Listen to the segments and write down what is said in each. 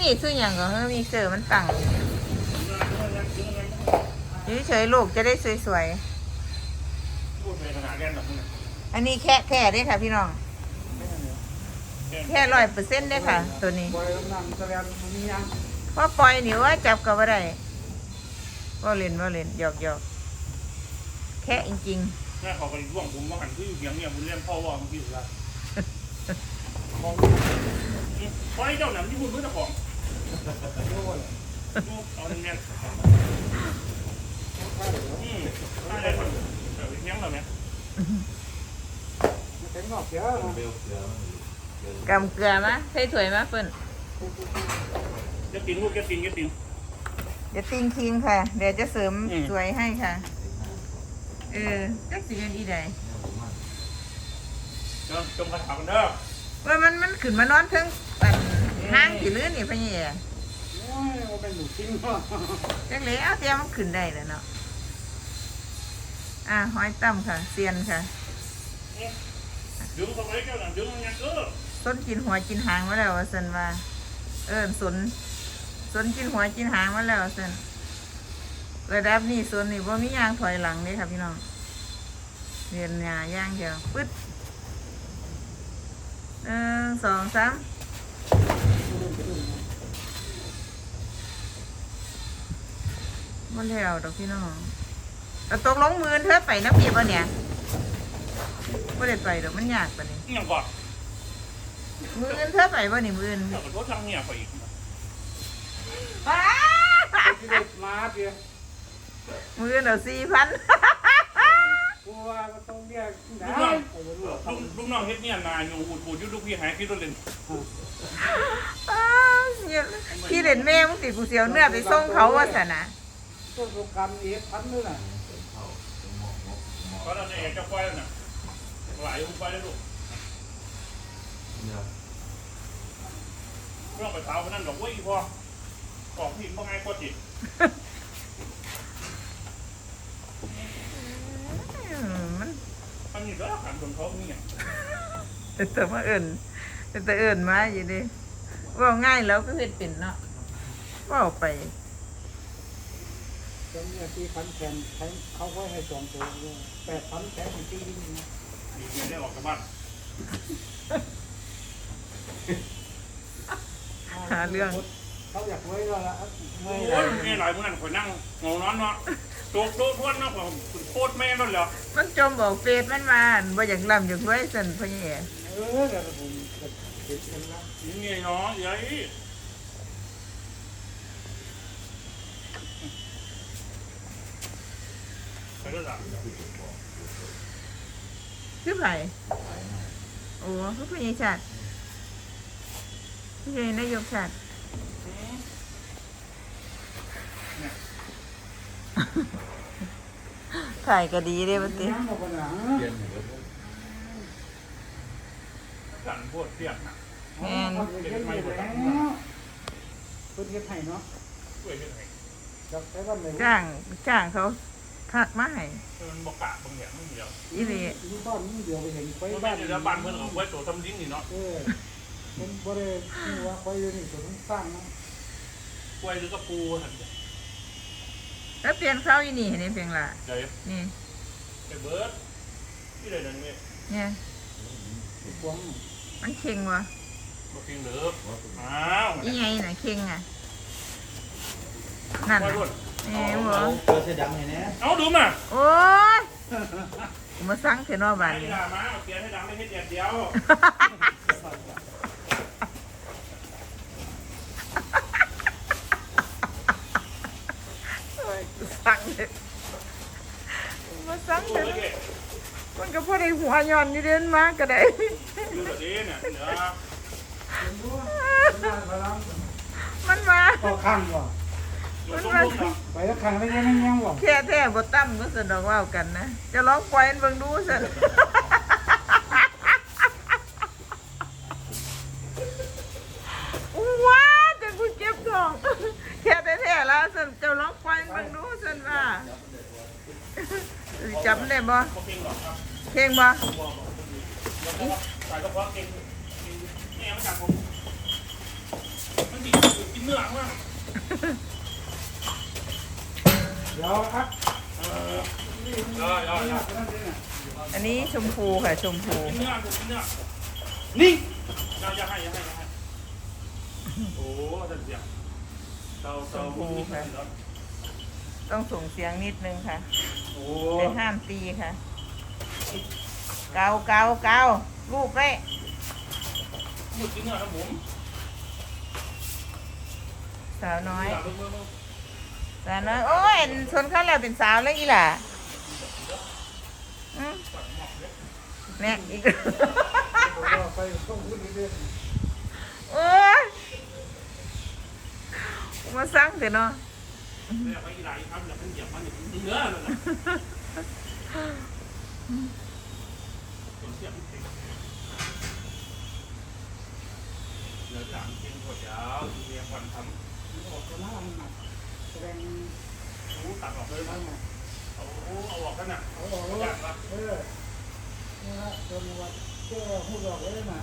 นี่ซื้ออย่างก็เฮ้ยมีเสือมันตั้งเฉยๆลูกจะได้สวยๆ อันนี้แค่แค่ได้ค่ะพี่น้อง แค่ร้อยเปอร์เซ็นต์ได้ค่ะ ตัวนี้ปล่อยน้ำแสดงมันมียังพอปล่อยนี่ว่าจับก็บ่ได้ว่าเล่นว่าเล่นหยอกหยอกแค่จริงแม่เขาไปร่วงผมว่าหันคืออยู่เพียงเนี่ยบุญเลี้ยงพ่อว่ามื่อกี้สุดละของไอ้เจ้าหนังที่บุญเพื่อเจ้าของ ดูเอาเงี้ยอืมอะไรคนเดี๋ยวเงี้ยเหรอเนี่ยมันแข็งงอกเสียนะๆกำเกลือมะใส่ถ้วยมะเปิ้นจะกินลูกจะกินจะกินเดี๋ยวติ้งคิงค่ะ เดี๋ยวจะเสริมอืมสวยให้ค่ะ เออจักสิเป็นอีใดเดี๋ยวจมกระถางกันเด้อว่ามันมันขึ้นมานอนเทิงปัน ห้างกี่ลื่นนี่พะเนี่ยโอ้ยมันเป็นหนูทิ้งเนาะจังเลยเอาเตียมันขึ้นได้แล้วเนาะอะหอยตั้มค่ะเซียนค่ะ ดึงเข้าไปเจ้าหนังดึงมันยังเออต้นกินหัวกินหางมาแล้วว่าสันว่า เออสนสนกินหัวกินหางมาแล้วว่าสันระดับนี้สนนี่ว่ามียางถอยหลังเลยค่ะพี่น้องเรียนหยาย่างเดียวปึ๊ดหนึ่งสองสาม มันแล้วดอกพี่น้องเอาตกลงมือเธอไปน้ำปีบ่เนี่ยไม่ได้ไปดอกมันยากปะเนี่ยยังก่อนมือเงินเธอไปบ่นี่มือเงินเดี๋ยวขอโทษทางเนี่ยไปอีกป้าที่เด็กมาเดียวมือเงินเอาสี่พันกูว่าก็ต้องเรียกได้ลูกน้องโอ้โหลูกลูกลูกน้องเฮ็ดเนี่ยนาอยู่อูดอูดยุลูกพี่หายคิดตัวเล่นพี่เล่นแม่มึงติกูเสียวเนื้อไปส่งเขาว่าสนะ ต้นสงกรารเอ็ดพันเลยน่ะเพราเราเนี่ยอยากจะปล่อยแล้วน่ะหลายอุ้มไปแล้วลูกเรื่องไปเท้าคนนั้นดอกเว้ยพ่อของพี่พ่อไงพ่อจิตมันมันมีเรื่องขันคนเขาเนี่ยแต่แต่มาเอิญแต่แต่เอิญมาอยู่ดิว่าง่ายแล้วก็เฮ็ดเป็นเนาะว่าไป จำเนี่ยที่พันแขนแทงเขาไว้ให้สองตัวด้วยแปดพันแขนของที่ดินนะมีเงินได้ออกจากบ้านหาเรื่อง เขาอยากไว้ก็ละไม่โอ้ได้ยนี่หลายมื้อนั้นข่อยนั่งงงนอนเนาะโจ๊กโจ๊กทวนเนาะข่อยโคตรแม่นั่นเหรอมันจมบอกเฟซมันมาอั่นบ่อยากลำอยากรวยสั่นพ่อแย่เออเดี๋ยวผมจะเห็นกันละนี่ไงเนาะยัยไปแล้วล่ะ คือไผโอ้คือพ่อใหญ่ชาติพ่อใหญ่นายกชาติถ่ายก็ดีเด้บัดนี้น้ำออกมาหนังสั่นโคตรเสียงน่ะแม่นเขาเห็นไม่แล้วเพิ่นเฮ็ดให้เนาะช่วยเฮ็ดให้จับไปวันไหนจ้างจ้างเขา พักมาให้มันบ่กะบางอย่างมันเดียวอีหลีอยู่บ้านนี่เดียวไปเห็นไปมันบ้าไม่นได้รับบ้านเพิ่นเอาไว้ตัวทำดิ้นนี่เนาะเออมันบ่ได้ที่ว่าคอยอยู่นี่ตัวต้องสร้างนะกล้วยหรือกระปูหั่นแล้วเปลี่ยนเขาอีนี่เห็นไหมเพียงละเดี๋ยวนี่ไปเบิร์ดที่ไหนนั่นเนี่ยเนี่ยทุกหวังมันเค็งวะบ่กินเด้ออ้าวอีไงน่ะเค็งอะนั่นปล่อยน่ะรถ แหมหัวเจอเสื้อดำไงเนี่ยเอาดูมาโอ้ยกูมาสั่งเถอะเนอบานไอ้นี่ด่ามาเอาเกียร์ให้ดังไม่ให้เดียดเดียวโอ้ยกูสั่งเถอะกูมาสั่งดูเถอะเลยเด็กมันก็พอได้หัวย้อนนี่เดินมาก็ได้ ดูแบบนี้เนี่ยเดี๋ยวมันมา ก็ข้างว่ะเดี๋ยวต้องลุกเนาะ ไปแล้วข้างแล้วยังไม่ยังว่ะแค่แท้บ่ตั้มก็สนอกว่าวกันนะ จะร้องปล่อยให้เบิ่งดูสิว้าจะกูเจ็บท้องแค่แท้ๆแล้วสิจะร้องปล่อยให้เบิ่งดูสิว่าจำได้บ่บ่เก่งหรอกครับเพลงบ่บ่บ่บ่สายกระเพาะเก่งเก่งเนี่ยมาจากผมมันดีกินนื้อมา เดี๋ยวครับเออนี่เออเออเออนี่นั่นเองน่ะอันนี้ชมพูค่ะชมพูกินเนื้อกินเนื้อนี่อย่าอย่าให้อย่าให้อย่าให้โอ้ท่านเสียเตาเตาต้องส่งเสียงนิดนึงค่ะโอ้แต่ห้ามตีค่ะ เกาเกาเกาลูกไว้มึงกินเนื้อนะผมสาวน้อย สาวน้อยโอ้ยชนเขาแล้วเป็นสาวแล้วอีหล่ะเนี่ยอีกโอ้ยมาสั่งเถอะเนาะเนี่ยไปอีหลายครับอย่าเพิ่งเหยียบมาเนี่ยเนื้อเลยนะเดี๋ยบมันติดเหลือหลังหัวยาวเรียงวันทำออกตัวหน้ามัน แสดงหูตัดออกเลยนะนั่นน่ะเอาเอาออกกันน่ะเอาออกแล้วอยากละเออนี่ละจนว่าเจ้าพูดออกเลยน่ะ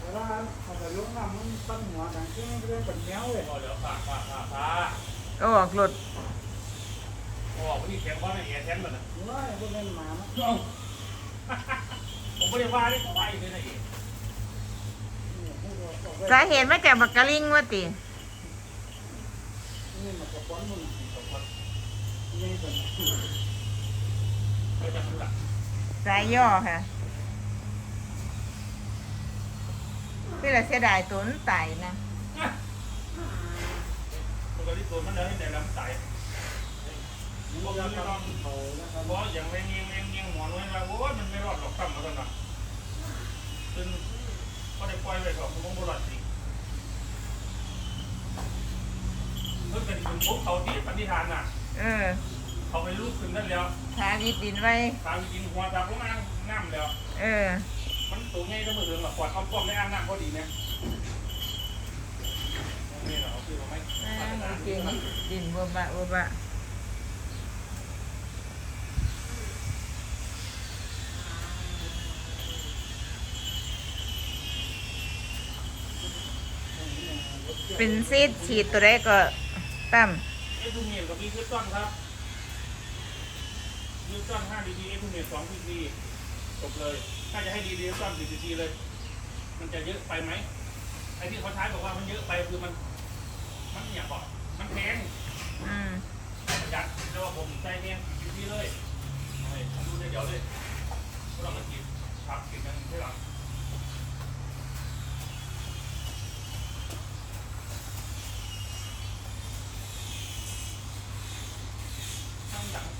เวลาเอาไปลงน้ำมันตั้งหัวดังเจ้าเรื่องเป็นแมวเลยพอเดี๋ยวผ่าผ่าผ่าผ่าก็ออกรถเอาออกไปที่แขนว่าไม่แอร์แทนมันน่ะว้ายพวกนั้นหมานะเอาผมไม่ได้ว่าได้ก็ไปเลยนะเองนี่พูดออกออกไปสาเหตุมาจากบักกะลิงว่าติ นี่มันกระป๋องมันสองคนนี่เป็นก็จะมันหลักสายย่อค่ะเพื่อเสียดายตัวมันตนะปกติตัวมันเลยแต่ลำไส้มันบอกจะยังไม่รอดทำเขานะครับบอกอย่างแรงเงี้ยเงี้ยหมอนไว้แล้วโอ้ยมันไม่รอดหรอกตั้มมาตั้งนานจนก็ได้ปล่อยไว้ก่อนผมก็บ่รอดสิ เมื่อเป็นคุณพบเขาที่ปฏิทานน่ะ เออเขาไปลูกขึ้นนั่นแล้วทาวิดดินไว้ ตามกินหัวจับลงน้ำน้ำแล้ว เออ มันตัวง่ายก็มือถึงหรอกกวาดเอาป้อมในอ่างน้ำพอดีเนี่ยนี่เหรอเอาคือเราไม่อ่าโอเคดินบัวบะบัวบะเป็นซีดฉีดตัวแรกก็ ตั้มเอทูเมียนกับมีคือต้นครับมีต้น5ดีดีเอทูเมียน2พีซีจบเลย ถ้าจะให้ดีดีต้น4พีซีเลย มันจะเยอะไปไหมไอ้ที่เขาใช้บอกว่ามันเยอะไปคือมัน มันอยากบอกมันแพงอืมประหยัดเรียกว่าผมใจเนี่ย4พีซีเลยเอาเลยผมดูเดี๋ยวเลยพวกเรามากินผักกินกันใช่หรอ ทำหลังขีดขีดขีดขีด ที่ตัดเขาตานะ อะในระบบครับไอ้ที่เขาปวดครับเลยก็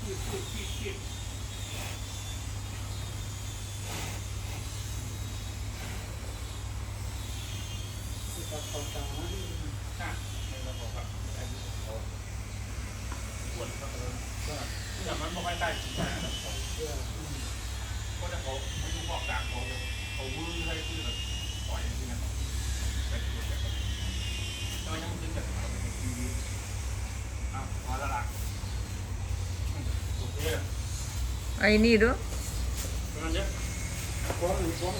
แต่มันไม่ค่อยได้จริงๆนะผมเพื่อก็จะเขาไม่รู้บอกกลางเขาเขาวื้อให้คือแบบปล่อยอย่างนี้นะไปปวดแบบก็ยังดึงจากเขาไปทีวีอะพอแล้วล่ะโอเค ไอ้นี่ดูประมาณเนี้ยฟ้องหรือฟ้อง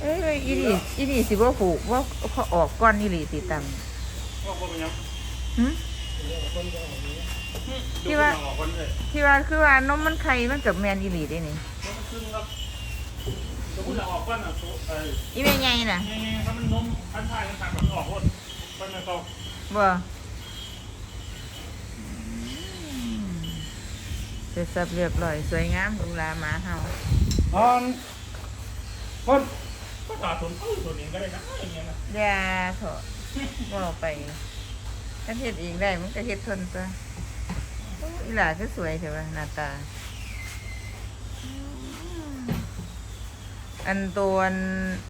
เอ้ยอีนี่อีนี่สิบ่ผูกว่าเขาออกก้อนนี่หลีติตว่าคนเป็นยังำหึคนก็ออกนี้ที่ว่าออกคนเลยที่ว่าคือว่านมมันไข่มันกับแมนอีหลีได้นี่แล้วมันขึ้นครับสมมติเราออกก้อนอะโซเอออีแม่ใหญ่น่ะไงไงถ้ามันนมพันท้ายมันทางแบบออกรถก้อนไม่ เข้าบ่เสร็จสับเรียบร้อยสวยงามหรูหราหมาเฮาอ่อนคนก็ต่อทุนเท่าตัวนี้ก็ได้นะอย่างเงี้ยนะอย่าเถอะบ่ไปถ้าเฮ็ดเองได้มันก็เฮ็ดทนตัวโอ้อีหล่าก็สวยเถอะว่าหน้าตา อันตัวอัน